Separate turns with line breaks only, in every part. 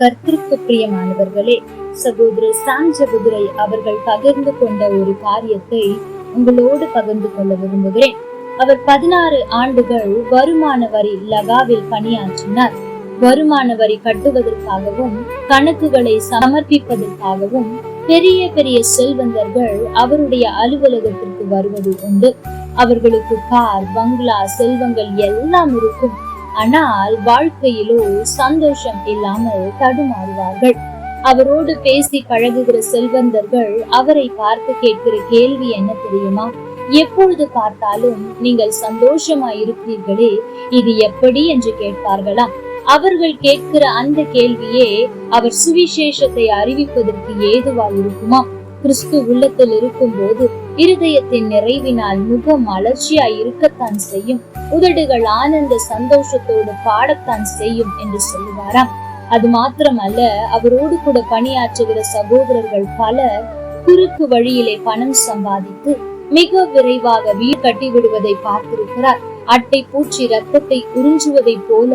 கர்த்திற்கு பிரியமானவர்களே சகோதரர் சாம் ஜெபதுரை அவர்கள் பகிர்ந்து கொண்ட ஒரு காரியத்தை உங்களோடு பகிர்ந்து கொள்ள விரும்புகிறேன். அவர் பதினாறு ஆண்டுகள் வருமான வரி லகாவில் பணியாற்றினார். வருமான வரி கட்டுவதற்காகவும் கணக்குகளை சமர்ப்பிப்பதற்காகவும் பெரிய பெரிய செல்வந்தர்கள் அவருடைய அலுவலகத்திற்கு வருவது உண்டு. அவர்களுக்கு கார் பங்களா செல்வங்கள் எல்லாம் இருக்கும். ஆனால் வாழ்க்கையிலோ சந்தோஷம் இல்லாமல் தடுமாறுவார்கள். அவரோடு பேசி பழகுகிற செல்வந்தர்கள் அவரை பார்த்து கேட்கிற கேள்வி என்ன தெரியுமா? எப்பொழுது பார்த்தாலும் நீங்கள் சந்தோஷமா இருக்கிறீர்களே இது எப்படி என்று கேட்பார்களா? அவர்கள் கேட்கிற அந்த கேள்வியே அவர் சுவிசேஷத்தை அறிவிப்பதற்கு ஏதுவா இருக்குமா கிறிஸ்து உள்ளத்தில் இருக்கும் போது இருதயத்தின் நிறைவினால் முகம் அலர்ச்சியாய் இருக்கத்தான் செய்யும். உதடுகள் ஆனந்த சந்தோஷத்தோடு பாடத்தான் செய்யும் என்று சொல்லுவாராம். அது மாத்திரமல்ல அவரோடு கூட பணியாற்றுகிற சகோதரர்கள் பலர் குறுக்கு வழியிலே பணம் சம்பாதித்து மிக விரைவாக வீடு கட்டி விடுவதை பார்த்திருக்கிறார். அட்டை பூச்சி ரத்தத்தை உறிஞ்சுவதை போல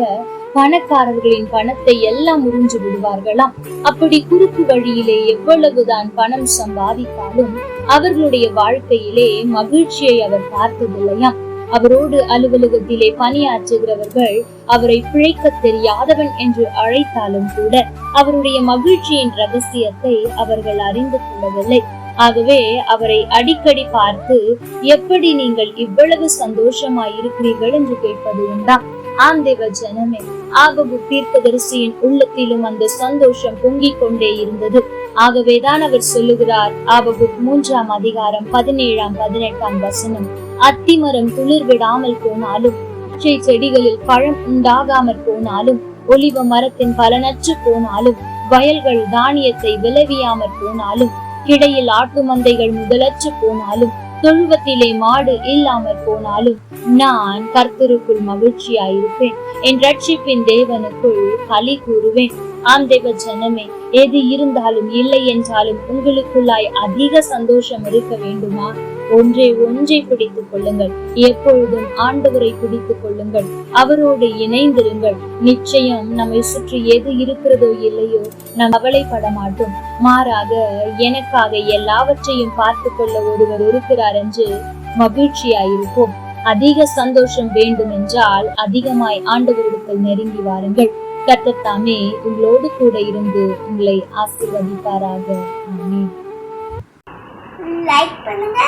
பணக்காரர்களின் பணத்தை எல்லாம் உறிஞ்சு விடுவார்களாம் அப்படி குறுக்கு வழியிலே எவ்வளவுதான் பணம் சம்பாதித்தாலும் அவர்களுடைய வாழ்க்கையிலே மகிழ்ச்சியை அவர் பார்த்ததில்லையாம் அவரோடு அலுவலகத்திலே பணியாற்றுகிறவர்கள் அவரை பிழைக்க தெரியாதவன் என்று அழைத்தாலும் கூட அவருடைய மகிழ்ச்சியின் ரகசியத்தை அவர்கள் அறிந்து கொள்ளவில்லை. ஆகவே அவரை அடிக்கடி பார்த்து எப்படி நீங்கள் இவ்வளவு சந்தோஷமாய் இருக்கிறீர்கள் என்று கேட்பது உண்டா? ஆம் தேவ ஜனமே ஆகவு தீர்க்கதரிசியின் உள்ளத்திலும் அந்த சந்தோஷம் பொங்கிக் கொண்டே இருந்தது. ஆகவேதான் அவர் சொல்லுகிறார் ஆபகு மூன்றாம் அதிகாரம் பதினேழாம் பதினெட்டாம் வசனம் அத்திமரம் துளிர் விடாமல் போனாலும் பச்சை செடிகளில் பழம் உண்டாகாமற் போனாலும் ஒலிவ மரத்தின் பலனற்று போனாலும் வயல்கள் தானியத்தை விளைவியாமற் போனாலும் கிடையில் ஆட்டு மந்தைகள் முதலற்று போனாலும் தொழுவத்திலே மாடு இல்லாமற் போனாலும் நான் கர்த்தருக்குள் மகிழ்ச்சியாயிருப்பேன். என் ரட்சிப்பின் தேவனுக்குள் களி கூறுவேன். ஆம் தேவ ஜனமே எது இருந்தாலும் இல்லை என்றாலும் உங்களுக்குள்ளாய் அதிக சந்தோஷம் இருக்க வேண்டுமா? ஒன்றே ஒன்றை பிடித்துக் கொள்ளுங்கள். எப்பொழுதும் ஆண்டவரை பிடித்துக் கொள்ளுங்கள். அவரோடு இணைந்திருங்கள். நிச்சயம் நம்மை சுற்றி எது இருக்கிறதோ இல்லையோ நாம் கவலைப்பட மாட்டோம் மாறாக எனக்காக எல்லாவற்றையும் பார்த்து கொள்ள ஒருவர் இருக்கிறார் என்று மகிழ்ச்சியாயிருப்போம். அதிக சந்தோஷம் வேண்டும் என்றால் அதிகமாய் ஆண்டவரிடத்தில் நெருங்கி வாருங்கள். கர்த்தர் தாமே உங்களோடு கூட இருந்து உங்களை ஆசீர்வதிப்பாராக.
லைக் பண்ணுங்க.